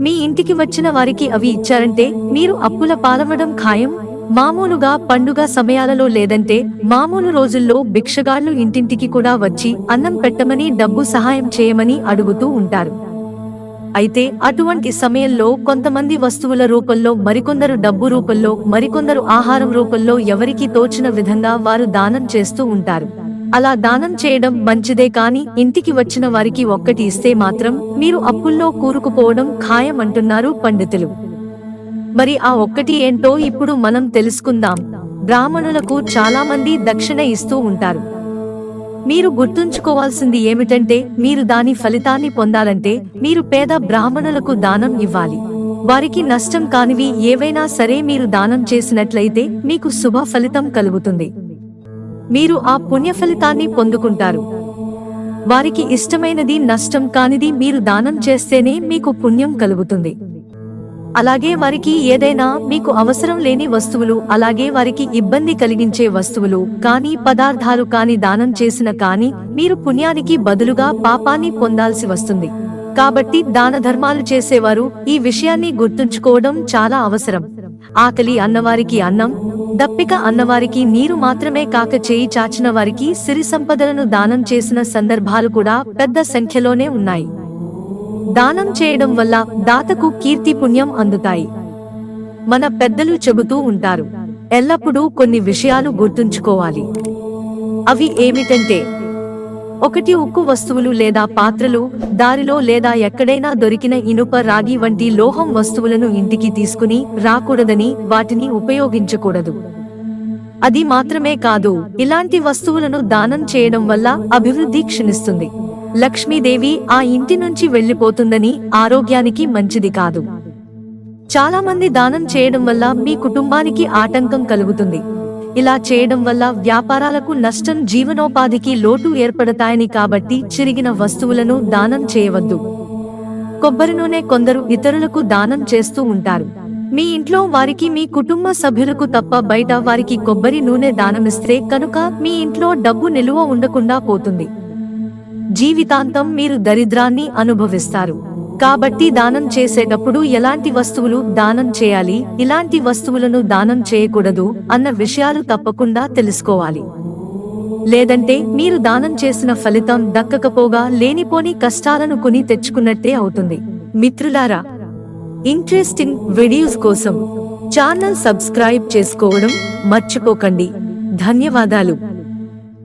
మీ ఇంటికి వచ్చిన వారికి అవి ఇచ్చారంటే మీరు అప్పుల పాలవడం ఖాయం? మామూలుగా పండుగ సమయాలలో లేదంటే మామూలు రోజుల్లో భిక్షగాళ్ళు ఇంటింటికి కూడా వచ్చి అన్నం పెట్టమని డబ్బు సహాయం చేయమని అడుగుతూ ఉంటారు. అయితే అటువంటి సమయంలో కొంతమంది వస్తువుల రూపంలో మరికొందరు డబ్బు రూపంలో మరికొందరు ఆహారం రూపంలో ఎవరికి తోచిన విధంగా వారు దానం చేస్తూ ఉంటారు. అలా దానం చేయడం మంచిదే కాని ఇంటికి వచ్చిన వారికి ఒక్కటి ఇస్తే మాత్రం మీరు అప్పుల్లో కూరుకుపోవడం ఖాయం అంటున్నారు పండితులు. మరి ఆ ఒక్కటి ఏంటో ఇప్పుడు మనం తెలుసుకుందాం. బ్రాహ్మణులకు చాలా మంది దక్షిణ ఇస్తూ ఉంటారు. మీరు గుర్తుంచుకోవాల్సింది ఏమిటంటే మీరు దాని ఫలితాన్ని పొందాలంటే మీరు పేద బ్రాహ్మణులకు దానం ఇవ్వాలి. వారికి నష్టం కానివి ఏవైనా సరే మీరు దానం చేసినట్లయితే మీకు శుభ ఫలితం కలుగుతుంది. మీరు ఆ పుణ్య ఫలితాన్ని పొందుకుంటారు. వారికి ఇష్టమైనది నష్టం కానిది మీరు దానం చేస్తేనే మీకు పుణ్యం కలుగుతుంది. అలాగే వారికి ఏదైనా మీకు అవసరం లేని వస్తువులు అలాగే వారికి ఇబ్బంది కలిగించే వస్తువులు కానీ పదార్థాలు కాని దానం చేసిన కానీ మీరు పుణ్యానికి బదులుగా పాపాన్ని పొందాల్సి వస్తుంది. కాబట్టి దాన ధర్మాలు చేసేవారు ఈ విషయాన్ని గుర్తుంచుకోవడం చాలా అవసరం. ఆకలి అన్నవారికి అన్నం దప్పిక అన్నవారికి నీరు మాత్రమే కాక చేయి చాచిన వారికి సిరి సంపదలను దానం చేసిన సందర్భాలు కూడా పెద్ద సంఖ్యలోనే ఉన్నాయి. దానం చేయడం వల్ల దాతకు కీర్తి పుణ్యం అందుతాయి. మన పెద్దలు చెబుతూ ఉంటారు. ఎల్లప్పుడూ కొన్ని విషయాలు గుర్తుంచుకోవాలి. అవి ఏమిటంటే ఒకటి ఉక్కు వస్తువులు లేదా పాత్రలు దారిలో లేదా ఎక్కడైనా దొరికిన ఇనుప రాగి వంటి లోహం వస్తువులను ఇంటికి తీసుకుని రాకూడదని వాటిని ఉపయోగించకూడదు. అది మాత్రమే కాదు ఇలాంటి వస్తువులను దానం చేయడం వల్ల అభివృద్ధి క్షీణిస్తుంది. లక్ష్మీదేవి ఆ ఇంటి నుంచి వెళ్ళిపోతుందని ఆరోగ్యానికి మంచిది కాదు. చాలా మంది దానం చేయడం వల్ల మీ కుటుంబానికి ఆటంకం కలుగుతుంది. ఇలా చేయడం వల్ల వ్యాపారాలకు నష్టం జీవనోపాధికి లోటు ఏర్పడతాయని కాబట్టి చిరిగిన వస్తువులను దానం చేయవద్దు. కొబ్బరి నూనె కొందరు ఇతరులకు దానం చేస్తూ ఉంటారు. మీ ఇంట్లో వారికి మీ కుటుంబ సభ్యులకు తప్ప బయట వారికి కొబ్బరి నూనె దానమిస్తే కనుక మీ ఇంట్లో డబ్బు నిలువ ఉండకుండా పోతుంది. జీవితాంతం మీరు దరిద్రాన్ని అనుభవిస్తారు. కాబట్టి దానం చేసేటప్పుడు ఎలాంటి వస్తువులు దానం చేయాలి? ఇలాంటి వస్తువులను దానం చేయకూడదు అన్న విషయాలు తప్పకుండా తెలుసుకోవాలి. లేదంటే మీరు దానం చేసిన ఫలితం దక్కకపోగా లేనిపోని కష్టాలను కొని తెచ్చుకున్నట్టే అవుతుంది. మిత్రులారా ఇంట్రెస్టింగ్ వీడియోస్ కోసం ఛానల్ సబ్స్క్రైబ్ చేసుకోవడం మర్చిపోకండి. ధన్యవాదాలు.